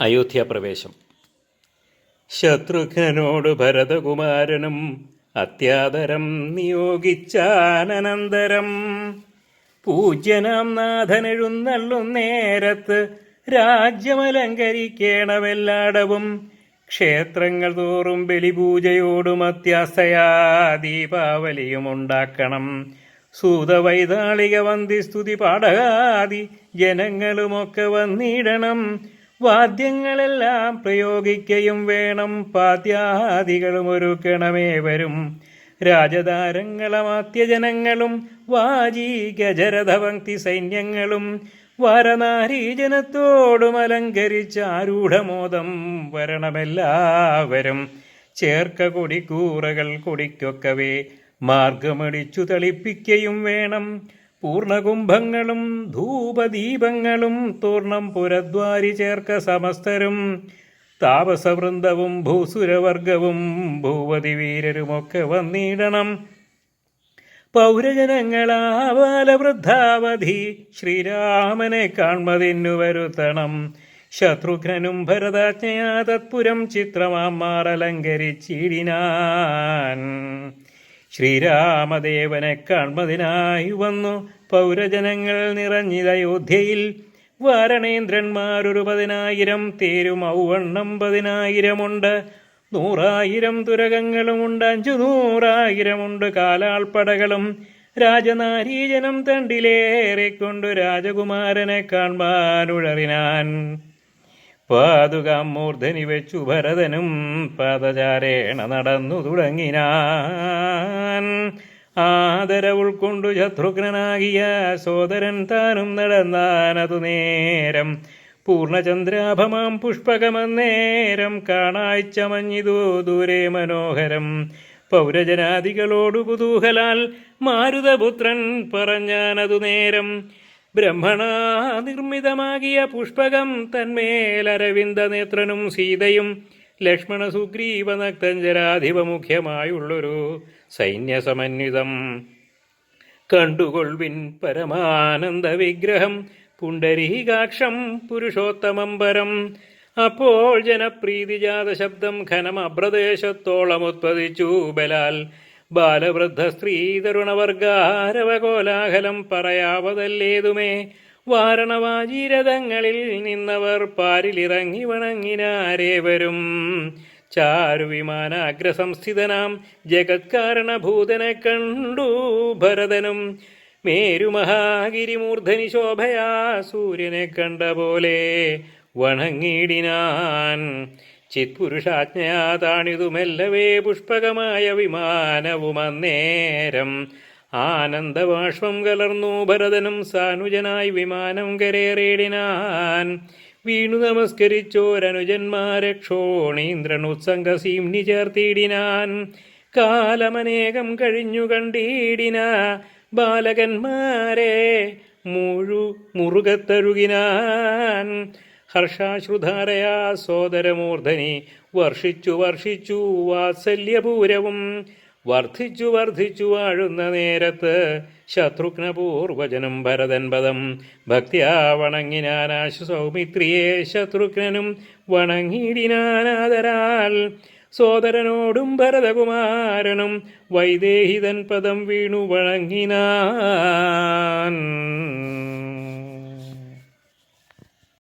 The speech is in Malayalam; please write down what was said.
അയോധ്യാപ്രവേശം. ശത്രുഘ്നോട് ഭരതകുമാരനും അത്യാദരം നിയോഗിച്ചാനന്തരം പൂജ്യനാം നാഥനെഴുന്നള്ളും നേരത്ത് രാജ്യമലങ്കരിക്കേണമെല്ലാടവും ക്ഷേത്രങ്ങൾ തോറും ബലിപൂജയോടും അത്യാസയാ ദീപാവലിയും ഉണ്ടാക്കണം സൂതവൈതാളിക വന്ദിസ്തുതി പാടകാതി ജനങ്ങളുമൊക്കെ വന്നിടണം. വാദ്യങ്ങളെല്ലാം പ്രയോഗിക്കുകയും വേണം. പാദ്യാദികളും ഒരുക്കണമേ വരും. രാജതാരങ്ങളമാത്യജനങ്ങളും വാചീകജരഥപങ്ക്തി സൈന്യങ്ങളും വരനാരീജനത്തോടും അലങ്കരിച്ച ആരൂഢമോദം വരണമെല്ലാവരും. ചേർക്ക കൊടിക്കൂറകൾ കൊടിക്കൊക്കവേ മാർഗമടിച്ചു തളിപ്പിക്കുകയും വേണം. പൂർണകുംഭങ്ങളും ധൂപദീപങ്ങളും തൂർണം പുരദ്വാരി ചേർക്ക സമസ്തരും താപസവൃന്ദവും ഭൂസുരവർഗവും ഭൂപതി വീരരുമൊക്കെ വന്നിടണം. പൗരജനങ്ങളാവാലവൃദ്ധാവധി ശ്രീരാമനെ കാൺമതിന്നു വരുത്തണം. ശത്രുഘ്നും ഭരതാജ്ഞയാ തത്പുരം ചിത്രമാം മാറലങ്കരിച്ചിടിനാൻ. ശ്രീരാമദേവനെ കാൺമതിനായി വന്നു. പൗരജനങ്ങൾ നിറഞ്ഞിത് അയോധ്യയിൽ വാരണേന്ദ്രന്മാരൊരു പതിനായിരം തേരും ഔവണ്ണം പതിനായിരമുണ്ട്. നൂറായിരം തുരകങ്ങളുമുണ്ട് അഞ്ചു നൂറായിരമുണ്ട് കാലാൾപ്പടകളും. രാജനാരീജനം തണ്ടിലേറിക്കൊണ്ടു രാജകുമാരനെ കാൺമാനുഴറിനാൻ. പാതുകാം മൂർധനി വെച്ചു ഭരതനും പാദചാരേണ നടന്നു തുടങ്ങിനാൻ. ആദര ഉൾക്കൊണ്ടു ശത്രുഘ്നനാകിയ സോദരൻ താനും നടന്നാനതു നേരം. പൂർണചന്ദ്രാഭമാം പുഷ്പകമന്നേരം കാണായ്ച്ചമഞ്ഞിതു ദൂരെ മനോഹരം. പൗരജനാദികളോടു കുതൂഹലാൽ മാരുതപുത്രൻ പറഞ്ഞാനതു നേരം. ബ്രഹ്മണ നിർമ്മിതമാകിയ പുഷ്പകം തന്മേലരവിന്ദ നേത്രനും സീതയും ലക്ഷ്മണ സുഗ്രീവ നക്തഞ്ചരാധിപമുഖ്യമായുള്ളൊരു സൈന്യസമന്വിതം. കണ്ടുകൊൾവിൻ പരമാനന്ദ വിഗ്രഹം പുണ്ടരീകാക്ഷം പുരുഷോത്തമംബരം അപ്പോൾ ജനപ്രീതിജാത ശബ്ദം ഖനമപ്രദേശത്തോളം ഉത്പതിച്ചു ബലാൽ ബാലവൃദ്ധ സ്ത്രീ തരുണവർഗാരവകോലാഹലം പറയാവതല്ലേതുമേ. വാരണവാചീരഥങ്ങളിൽ നിന്നവർ പാരിലിറങ്ങി വണങ്ങിനാരേവരും. ചാരുവിമാനാഗ്രസംസ്ഥിതനാം ജഗത്കാരണഭൂതനെ കണ്ടു ഭരതനും. മേരുമഹാഗിരിമൂർധനി ശോഭയാ സൂര്യനെ കണ്ട പോലെ വണങ്ങിടിനാൻ ചിത്പുരുഷാജ്ഞയാ താണിതുമെല്ലവേ പുഷ്പകമായ വിമാനവുമന്നേരം. ആനന്ദബാഷ്പം കലർന്നു ഭരതനും സാനുജനായി വിമാനം കരേറിയിടിനാൻ വീണു നമസ്കരിച്ചോരനുജന്മാരെ ക്ഷോണീന്ദ്രനുത്സംഗസീംനി ചേർത്തിയിടിനാൻ കാലമനേകം കഴിഞ്ഞു കണ്ടിടിന ബാലകന്മാരെ മുഴു മുറുകത്തരുകിനാൻ ഹർഷാശ്രുധാരയാ സോദരമൂർധനി. വർഷിച്ചു വർഷിച്ചു വാത്സല്യപൂരവും. വർദ്ധിച്ചു വർദ്ധിച്ചു വാഴുന്ന നേരത്ത് ശത്രുഘ്നപൂർവജനും ഭരതൻ പദം ഭക്തിയാ വണങ്ങിനാനാശു സൗമിത്രിയെ ശത്രുഘ്നനും വണങ്ങിടിനാനാദരാൽ സോദരനോടും ഭരതകുമാരനും വൈദേഹിതൻ പദം വീണു വണങ്ങിനാൻ.